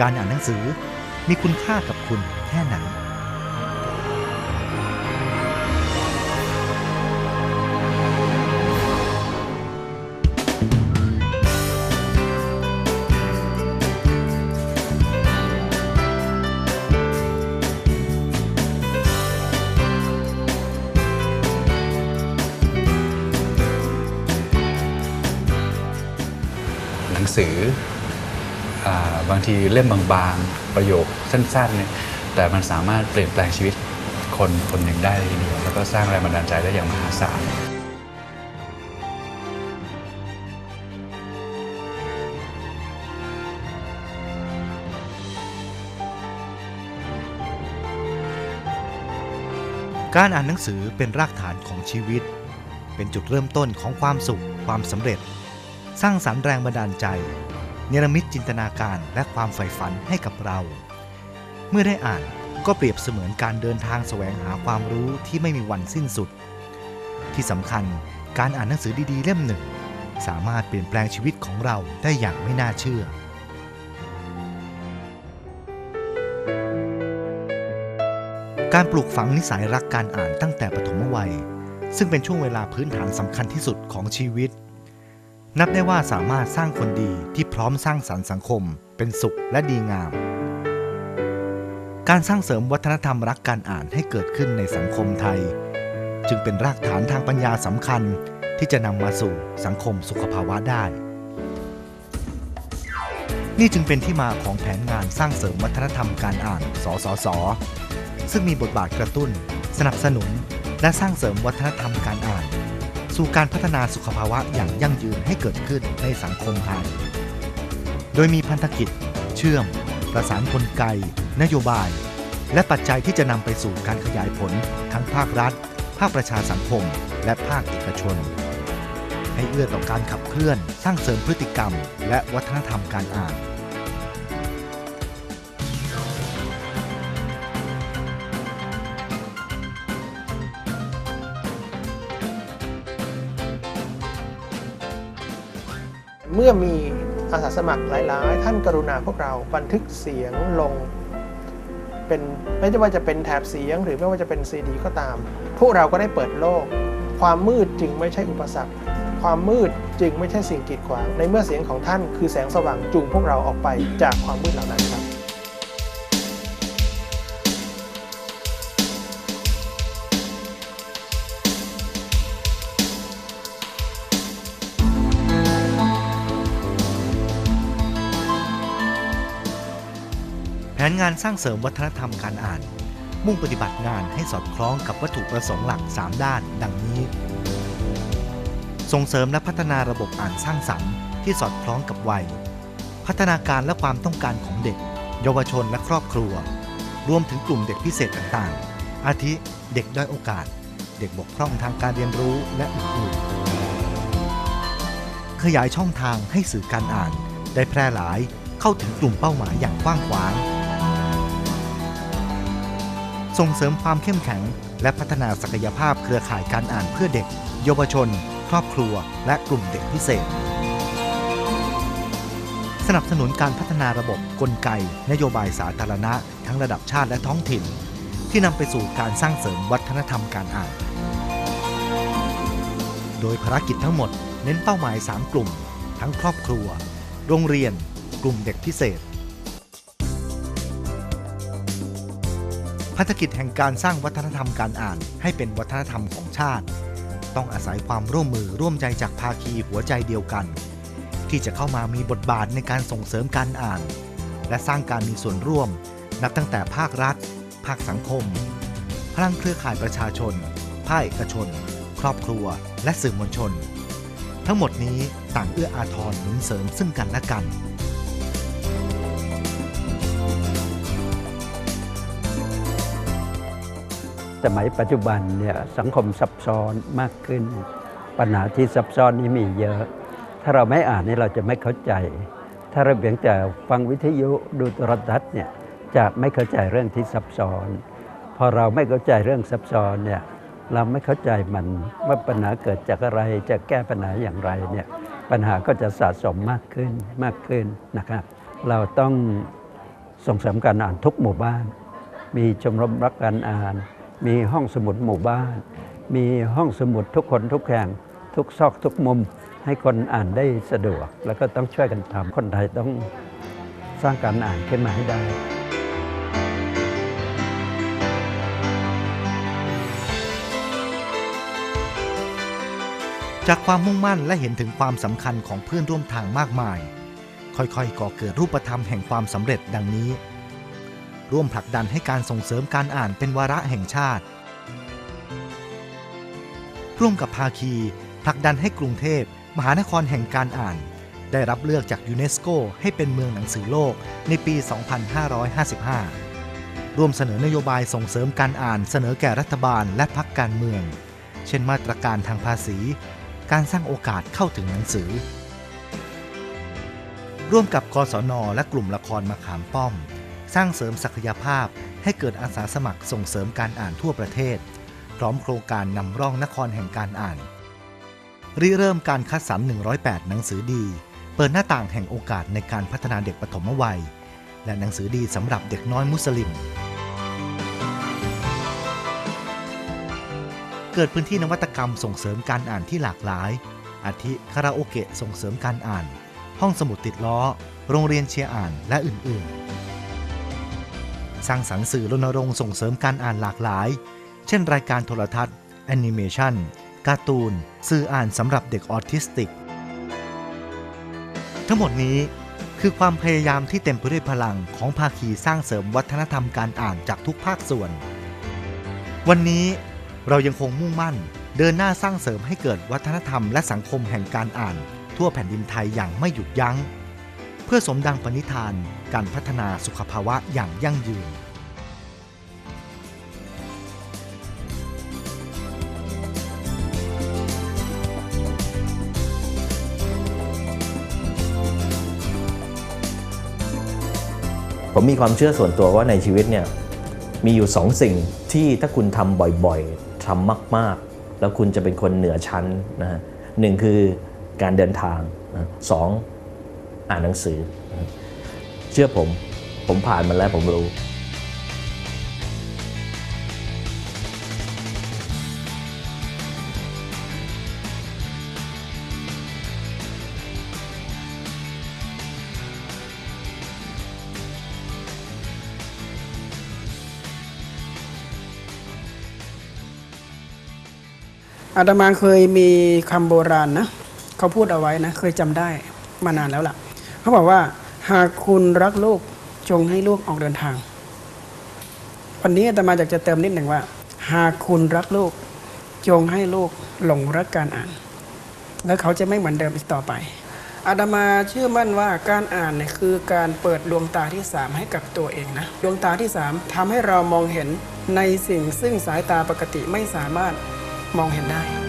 การอ่านหนังสือมีคุณค่ากับคุณแค่ไหนหนังสือ บางทีเล่มบางๆ ประโยคสั้นๆเนี่ยแต่มันสามารถเปลี่ยนแปลงชีวิตคนคนหนึ่งได้ทีเดียวแล้วก็สร้างแรงบันดาลใจได้อย่างมหาศาลการอ่านหนังสือเป็นรากฐานของชีวิต เป็นจุดเริ่มต้นของความสุข ความสำเร็จ สร้างสรรค์แรงบันดาลใจ เนรมิตจินตนาการและความใฝ่ฝันให้กับเรา เมื่อได้อ่านก็เปรียบเสมือนการเดินทางแสวงหาความรู้ที่ไม่มีวันสิ้นสุด ที่สำคัญการอ่านหนังสือดีๆ เล่มหนึ่ง สามารถเปลี่ยนแปลงชีวิตของเราได้อย่างไม่น่าเชื่อการปลูกฝังนิสัยรักการอ่านตั้งแต่ปฐมวัย ซึ่งเป็นช่วงเวลาพื้นฐานสำคัญที่สุดของชีวิต นับได้ว่าสามารถสร้างคนดีที่พร้อมสร้างสรรค์สังคม เป็นสุขและดีงาม การสร้างเสริมวัฒนธรรมรักการอ่านให้เกิดขึ้นในสังคมไทย จึงเป็นรากฐานทางปัญญาสำคัญที่จะนำมาสู่สังคมสุขภาวะได้ นี่จึงเป็นที่มาของแผนงานสร้างเสริมวัฒนธรรมการอ่าน สสส ซึ่งมีบทบาทกระตุ้น สนับสนุน และสร้างเสริมวัฒนธรรมการอ่าน สู่การพัฒนาสุขภาวะอย่างยั่งยืนให้เกิดขึ้นในสังคมไทย โดยมีพันธกิจ เชื่อม ประสานกลไก นโยบาย และปัจจัยที่จะนำไปสู่การขยายผล ทั้งภาครัฐ ภาคประชาสังคม และภาคเอกชน ให้เอื้อต่อการขับเคลื่อน สร้างเสริมพฤติกรรม และวัฒนธรรมการอ่าน เมื่อมีอาสาสมัครหลาย ๆ ท่านกรุณาพวกเราบันทึกเสียงลง เป็นไม่ว่าจะเป็นแถบเสียงหรือไม่ว่าจะเป็นซีดีก็ตาม พวกเราก็ได้เปิดโลก ความมืดจึงไม่ใช่อุปสรรค ความมืดจึงไม่ใช่สิ่งกีดขวาง ในเมื่อเสียงของท่านคือแสงสว่างจูงพวกเราออกไปจากความมืดเหล่านั้นครับ นงานสร้างเสริมวัฒนธรรมการอ่าน มุ่งปฏิบัติงานให้สอดคล้องกับวัตถุประสงค์หลัก 3 ด้าน ดังนี้ ส่งเสริมและพัฒนาระบบอ่านสร้างสรรค์ที่สอดคล้องกับวัย พัฒนาการและความต้องการของเด็ก เยาวชนและครอบครัว รวมถึงกลุ่มเด็กพิเศษต่างๆ อาทิเด็กด้อยโอกาส เด็กบกพร่องทางการเรียนรู้และอื่นๆขยายช่องทางให้สื่อการอ่าน ได้แพร่หลายเข้าถึงกลุ่มเป้าหมายอย่างกว้างขวาง ส่งเสริมความเข้มแข็ง และพัฒนาศักยภาพเครือข่ายการอ่านเพื่อเด็ก เยาวชน ครอบครัว และกลุ่มเด็กพิเศษ สนับสนุนการพัฒนาระบบกลไก นโยบายสาธารณะ ทั้งระดับชาติและท้องถิ่น ที่นำไปสู่การสร้างเสริมวัฒนธรรมการอ่าน โดยภารกิจทั้งหมดเน้นเป้าหมาย 3 กลุ่ม ทั้งครอบครัว โรงเรียน กลุ่มเด็กพิเศษ ภารกิจแห่งการสร้างวัฒนธรรมการอ่านให้เป็นวัฒนธรรมของชาติ ต้องอาศัยความร่วมมือร่วมใจจากภาคีหัวใจเดียวกัน ที่จะเข้ามามีบทบาทในการส่งเสริมการอ่าน และสร้างการมีส่วนร่วม นับตั้งแต่ภาครัฐ ภาคสังคม พลังเครือข่ายประชาชน ภาคเอกชน ครอบครัว และสื่อมวลชน ทั้งหมดนี้ต่างเอื้ออาทรหนุนเสริมซึ่งกันและกัน สมัยปัจจุบันเนี่ยสังคมซับซ้อนมากขึ้น ปัญหาที่ซับซ้อนนี้มีเยอะ ถ้าเราไม่อ่านนี่เราจะไม่เข้าใจ ถ้าเราเพียงแต่ฟังวิทยุดูโทรทัศน์เนี่ยจะไม่เข้าใจเรื่องที่ซับซ้อน พอเราไม่เข้าใจเรื่องซับซ้อนเนี่ยเราไม่เข้าใจมันว่าปัญหาเกิดจากอะไรจะแก้ปัญหาอย่างไรเนี่ยปัญหาก็จะสะสมมากขึ้นมากขึ้นนะครับ เราต้องส่งเสริมการอ่านทุกหมู่บ้าน มีชมรมรักการอ่าน มีห้องสมุดหมู่บ้าน มีห้องสมุดทุกคนทุกแห่งทุกซอกทุกมุม ให้คนอ่านได้สะดวก แล้วก็ต้องช่วยกันทำคนไทยต้องสร้างการอ่านขึ้นมาให้ได้จากความมุ่งมั่นและเห็นถึงความสำคัญของเพื่อนร่วมทางมากมาย ค่อยๆ ก่อเกิดรูปธรรมแห่งความสำเร็จดังนี้ ร่วมผลักดันให้การส่งเสริมการอ่านเป็นวาระแห่งชาติ ร่วมกับภาคีผลักดันให้กรุงเทพมหานครแห่งการอ่าน ได้รับเลือกจากยูเนสโกให้เป็นเมืองหนังสือโลกในปี 2555 ร่วมเสนอนโยบายส่งเสริมการอ่านเสนอแก่รัฐบาลและพรรคการเมือง เช่นมาตรการทางภาษี การสร้างโอกาสเข้าถึงหนังสือ ร่วมกับกศนและกลุ่มละครมาขามป้อม สร้างเสริมศักยภาพ ให้เกิดอาสาสมัครส่งเสริมการอ่านทั่วประเทศ พร้อมโครงการนำร่องนครแห่งการอ่านริเริ่มการคัดสรร 108 หนังสือดี เปิดหน้าต่างแห่งโอกาสในการพัฒนาเด็กปฐมวัย และหนังสือดีสำหรับเด็กน้อยมุสลิม เกิดพื้นที่นวัตกรรมส่งเสริมการอ่านที่หลากหลาย อาทิคาราโอเกะส่งเสริมการอ่าน ห้องสมุดติดล้อ โรงเรียนเชียร์อ่านและอื่นๆ สร้างสรรค์สื่อรณรงค์ส่งเสริมการอ่านหลากหลาย เช่นรายการโทรทัศน์แอนิเมชันการ์ตูน สื่ออ่านสำหรับเด็กออทิสติก ทั้งหมดนี้คือความพยายามที่เต็มไปด้วยพลังของภาคีสร้างเสริมวัฒนธรรมการอ่านจากทุกภาคส่วน วันนี้เรายังคงมุ่งมั่น เดินหน้าสร้างเสริมให้เกิดวัฒนธรรมและสังคมแห่งการอ่าน ทั่วแผ่นดินไทยอย่างไม่หยุดยัง้ง เพื่อสมดังปณิธานการพัฒนาสุขภาวะอย่างยั่งยืนผมมีความเชื่อส่วนตัวว่าในชีวิตเนี่ยมีอยู่สองสิ่งที่ถ้าคุณทำบ่อยๆทำมากๆ แล้วคุณจะเป็นคนเหนือชั้นนะฮะหนึ่งคือการเดินทางนะสอง อ่านหนังสือ เชื่อผม ผมผ่านมาแล้วผมรู้อาตมาเคยมีคำโบราณนะ เขาพูดเอาไว้นะ เคยจำได้มานานแล้วล่ะ เขาบอกว่า หากคุณรักลูกจงให้ลูกออกเดินทาง วันนี้อาตมาอยากจะเติมนิดหนึ่งว่า หากคุณรักลูก จงให้ลูกหลงรักการอ่าน แล้วเขาจะไม่เหมือนเดิมอีกต่อไปอาตมาเชื่อมั่นว่าการอ่านเนี่ยคือการเปิดดวงตาที่สามให้กับตัวเองนะดวงตาที่สามทำให้เรามองเห็นในสิ่งซึ่งสายตาปกติไม่สามารถมองเห็นได้